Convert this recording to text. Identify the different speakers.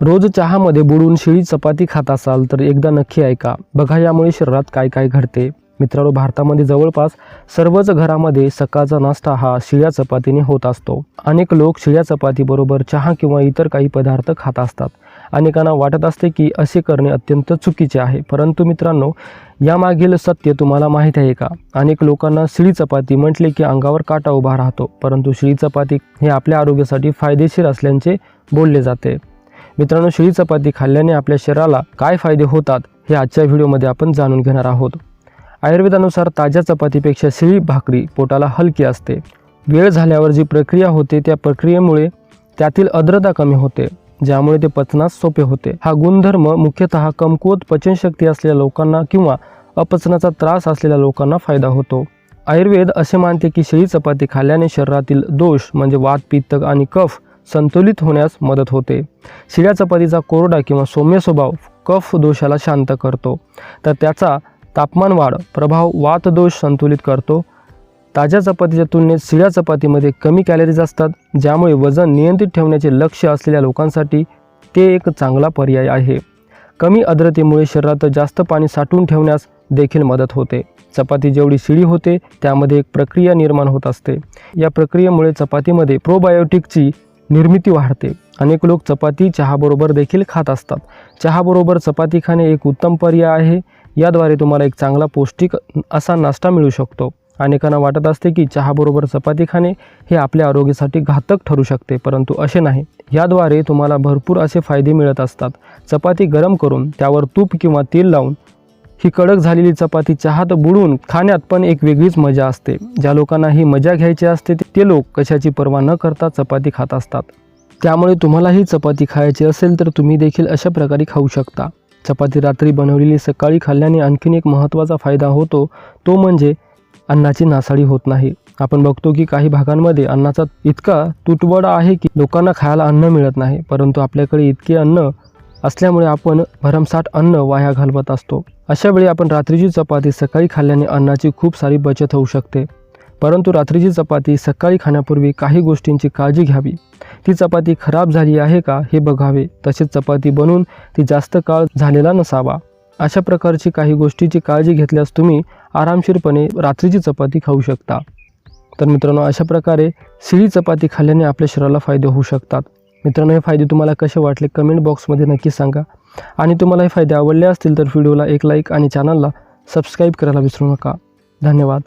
Speaker 1: रोज चहामध्ये बुडून शिळी चपाती खात असाल तर एकदा नक्की ऐका. बघा यामुळे शरीरात काय काय घडते. मित्रांनो भारतामध्ये जवळपास सर्वच घरामध्ये सकाळचा नाश्ता हा शिळ्या चपातीने होत असतो. अनेक लोक शिळ्या चपातीबरोबर चहा किंवा इतर काही पदार्थ खात असतात. अनेकांना वाटत असते की असे करणे अत्यंत चुकीचे आहे. परंतु मित्रांनो यामागील सत्य तुम्हाला माहीत आहे का? अनेक लोकांना शिळी चपाती म्हटले की अंगावर काटा उभा राहतो. परंतु शिळी चपाती हे आपल्या आरोग्यासाठी फायदेशीर असल्याचे बोलले जाते. मित्रांनो शिळी चपाती खाल्ल्याने आपल्या शरीराला काय फायदे होतात हे आजच्या व्हिडिओमध्ये आपण जाणून घेणार आहोत. आयुर्वेदानुसार ताज्या चपातीपेक्षा शिळी भाकरी पोटाला हलकी असते. वेळ झाल्यावर जी प्रक्रिया होते त्या प्रक्रियेमुळे त्यातील आर्द्रता कमी होते ज्यामुळे ते पचनास सोपे होते. हा गुणधर्म मुख्यतः कमकुवत पचनशक्ती असलेल्या लोकांना किंवा अपचनाचा त्रास असलेल्या लोकांना फायदा होतो. आयुर्वेद असे मानते की शिळी चपाती खाल्ल्याने शरीरातील दोष म्हणजे वात पित्त आणि कफ संतुलित होण्यास मदत होते. शिळ्या चपातीचा कोरडा किंवा सौम्य स्वभाव कफ दोषाला शांत करतो. तर त्याचा तापमान वाढ प्रभाव वातदोष संतुलित करतो. ताज्या चपातीच्या तुलनेत शिळ्या चपातीमध्ये कमी कॅलरीज असतात ज्यामुळे वजन नियंत्रित ठेवण्याचे लक्ष असलेल्या लोकांसाठी ते एक चांगला पर्याय आहे. कमी आर्द्रतेमुळे शरीरात जास्त पाणी साठवून ठेवण्यास देखील मदत होते. चपाती जेवढी शिळी होते त्यामध्ये एक प्रक्रिया निर्माण होत असते. या प्रक्रियेमुळे चपातीमध्ये प्रोबायोटिकची निर्मिती वाढते. अनेक लोक चपाती चहाबरोबर देखील खात असतात. चहाबरोबर चपाती खाणे एक उत्तम पर्याय आहे. याद्वारे तुम्हाला एक चांगला पौष्टिक असा नाश्ता मिळू शकतो. अनेकांना वाटत असते की चहाबरोबर चपाती खाणे हे आपल्या आरोग्यासाठी घातक ठरू शकते परंतु असे नाही. याद्वारे तुम्हाला भरपूर असे फायदे मिळत असतात. चपाती गरम करून त्यावर तूप किंवा तेल लावून ही कडक झालेली चपाती चहात बुडून खाण्यात पण एक वेगळीच मजा असते. ज्या लोकांना ही मजा घ्यायची असते ते लोक कशाची पर्वा न करता चपाती खात असतात. त्यामुळे तुम्हालाही चपाती खायची असेल तर तुम्ही देखील अशा प्रकारे खाऊ शकता. चपाती रात्री बनवलेली सकाळी खाल्ल्याने आणखीन एक महत्त्वाचा फायदा होतो. तो म्हणजे अन्नाची नासाडी होत नाही. आपण बघतो की काही भागांमध्ये अन्नाचा इतका तुटवडा आहे की लोकांना खायला अन्न मिळत नाही परंतु आपल्याकडे इतके अन्न असल्यामुळे आपण भरमसाठ अन्न वाया घालवत असतो. अशावेळी आपण रात्रीची चपाती सकाळी खाल्ल्याने अन्नाची खूप सारी बचत होऊ शकते. परंतु रात्रीची चपाती सकाळी खाण्यापूर्वी काही गोष्टींची काळजी घ्यावी. ती चपाती खराब झाली आहे का हे बघावे. तसेच चपाती बनवून ती जास्त काळ झालेला नसावा. अशा प्रकारची काही गोष्टीची काळजी घेतल्यास तुम्ही आरामशीरपणे रात्रीची चपाती खाऊ शकता. तर मित्रांनो अशा प्रकारे शिळी चपाती खाल्ल्याने आपल्या शरीराला फायदे होऊ शकतात. मित्रांनो हे फायदे तुम्हाला कसे वाटले कमेंट बॉक्समध्ये नक्की सांगा. आणि तुम्हाला हे फायदे आवडले असतील तर व्हिडिओला एक लाईक आणि चॅनलला सबस्क्राईब करायला विसरू नका. धन्यवाद.